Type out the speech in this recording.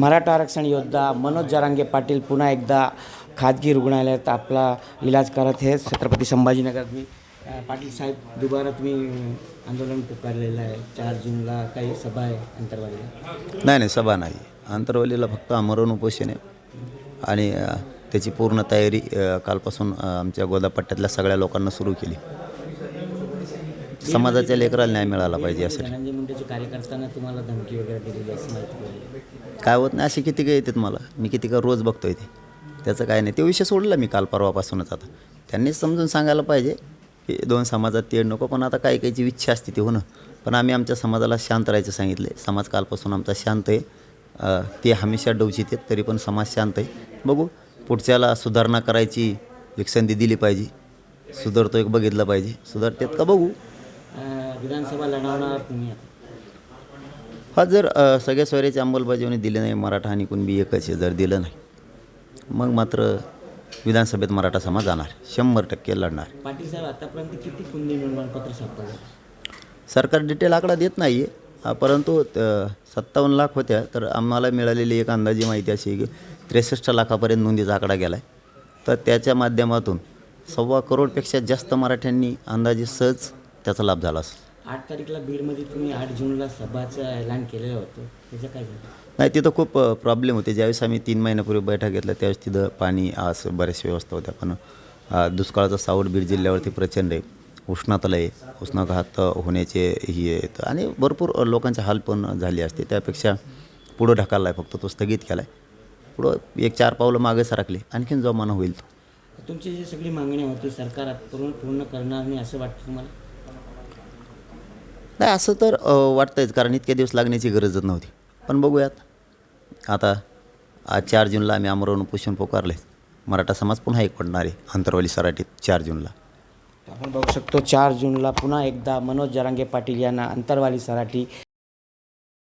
मराठा आरक्षण योद्धा मनोज जरांगे पाटील पुन्हा एकदा खाजगी रुग्णालयात आपला इलाज करत हे छत्रपती संभाजीनगर मी पाटील साहेब दुबारा तुम्ही आंदोलन पुकारलेलं आहे. चार जूनला काही सभा आहे अंतरवालीला नाही नाही सभा नाही. अंतरवलीला फक्त आमरण उपोषण आहे. आणि अ, त्याची पूर्ण तयारी अ, कालपासून अ, आमच्या गोदापट्ट्यातल्या सगळ्या लोकांना सुरू केली. समाजाच्या लेकराला न्याय मिळाला पाहिजे यासाठी. धनंजय मुंडेचे कार्यकर्त्यांना तुम्हाला धमकी वगैरे दिलेली अशी माहिती मिळाली. काय होत नाही असे किती काय येतात मला. मी किती का रोज बघतोय ते. त्याचं काय नाही. ते विषय सोडला मी काल परवापासूनच आता. त्यांनीच समजून सांगायला पाहिजे की दोन समाजात तेढ नको पण आता काही काहीची इच्छा असते ते होणं. पण आम्ही आमच्या समाजाला शांत राहायचं सांगितले समाज कालपासून आमचा शांत आहे. अ, ते हमेशा डवचित आहेत तरी पण समाज शांत आहे. बघू पुढच्याला सुधारणा करायची एक संधी दिली पाहिजे. सुधारतो एक बघितलं पाहिजे. सुधारतेत का बघू. विधानसभा लढवणार तुम्ही हा जर सगळ्या सोयऱ्याची अंमलबजावणी दिली नाही मराठा आणि कुणबी एकच जर दिलं नाही मग मात्र विधानसभेत मराठा समाज जाणार शंभर टक्के लढणार. पाटील साहेब आतापर्यंत किती कुंदी निर्माणपत्र सापडलं? सरकार डिटेल आकडा देत नाही आहे परंतु सत्तावन्न लाख होत्या तर आम्हाला मिळालेली एक अंदाजी माहिती अशी की त्रेसष्ट लाखापर्यंत नोंदीचा आकडा गेला आहे तर त्याच्या माध्यमातून सव्वा करोडपेक्षा जास्त मराठ्यांनी अंदाजे सहज त्याचा लाभ झाला असेल. आठ तारीखला बीडमध्ये तुम्ही आठ जूनला सभाचं ऐलान केलेलं होतं. त्याचं काय झालं? नाही तिथं खूप प्रॉब्लेम होते. ज्यावेळेस आम्ही तीन महिन्यापूर्वी बैठक घेतल्या त्यावेळेस तिथं पाणी असं बऱ्याचशा व्यवस्था होत्या. पण दुष्काळाचा सावट बीड जिल्ह्यावरती प्रचंड आहे. उष्णताला आहे. उष्णाघात होण्याचे ही आहेत. आणि भरपूर लोकांचे हाल पण झाले असते. त्यापेक्षा पुढं ढकलला आहे फक्त तो स्थगित केला आहे पुढं एक चार पावलं मागे सरकले. आणखीन जमाना होईल. तो तुमची जी सगळी मागणी होती सरकार पूर्ण पूर्ण करणार नाही असं वाटतं तुम्हाला? नाही असं तर अ, वाटतंच कारण इतके दिवस लागण्याची गरजच नव्हती. पण बघूयात. आता आज चार जूनला आम्ही आमरण उपोषण पुकारले मराठा समाज पुन्हा एक पडणार आहे अंतरवाली सराटीत चार जूनला. आपण बघू शकतो चार जूनला पुन्हा एकदा मनोज जरांगे पाटील यांना अंतरवाली सराठी